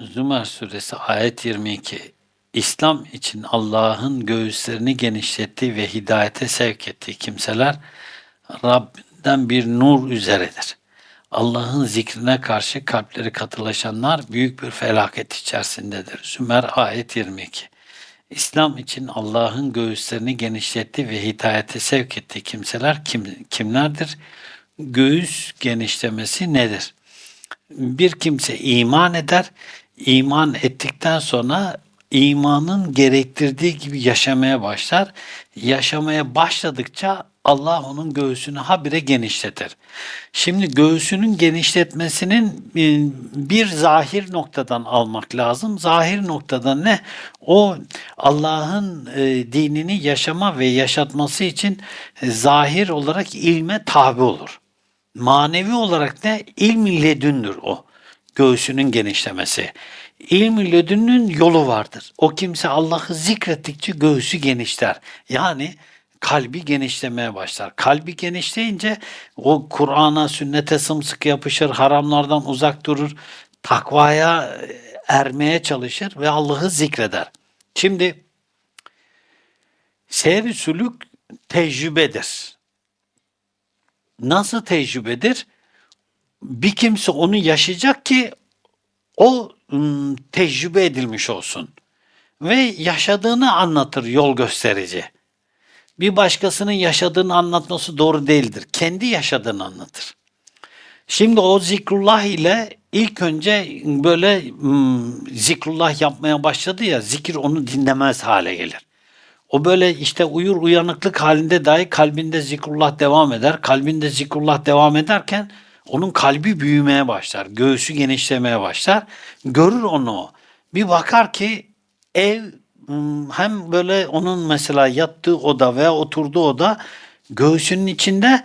Zümer suresi ayet 22 İslam için Allah'ın göğüslerini genişlettiği ve hidayete sevk ettiği kimseler Rabbinden bir nur üzeredir. Allah'ın zikrine karşı kalpleri katılaşanlar büyük bir felaket içerisindedir. Zümer ayet 22 İslam için Allah'ın göğüslerini genişlettiği ve hidayete sevk ettiği kimseler kim, kimlerdir? Göğüs genişlemesi nedir? bir kimse iman eder. İman ettikten sonra imanın gerektirdiği gibi yaşamaya başlar. Yaşamaya başladıkça Allah onun göğsünü habire genişletir. Şimdi göğsünün genişletmesinin e, bir zahir noktadan almak lazım. Zahir noktada ne? O Allah'ın e, dinini yaşama ve yaşatması için zahir olarak ilme tabi olur. Manevi olarak ne? İlm-i ledündür o. Göğsünün genişlemesi. İlm-i ledünün yolu vardır. O kimse Allah'ı zikrettikçe göğsü genişler. Yani kalbi genişlemeye başlar. Kalbi genişleyince o Kur'an'a, sünnete sımsıkı yapışır, haramlardan uzak durur, takvaya e, ermeye çalışır ve Allah'ı zikreder. Şimdi seyri sülük tecrübedir. Nasıl tecrübedir? Bir kimse onu yaşayacak ki o tecrübe edilmiş olsun. Ve yaşadığını anlatır yol gösterici. Bir başkasının yaşadığını anlatması doğru değildir. Kendi yaşadığını anlatır. Şimdi o zikrullah ile ilk önce böyle zikrullah yapmaya başladı ya zikir onu dinlemez hale gelir. O böyle işte uyur uyanıklık halinde dahi kalbinde zikrullah devam eder. Kalbinde zikrullah devam ederken onun kalbi büyümeye başlar. Göğsü genişlemeye başlar. Görür onu. Bir bakar ki ev ım, hem böyle onun mesela yattığı oda veya oturduğu oda göğsünün içinde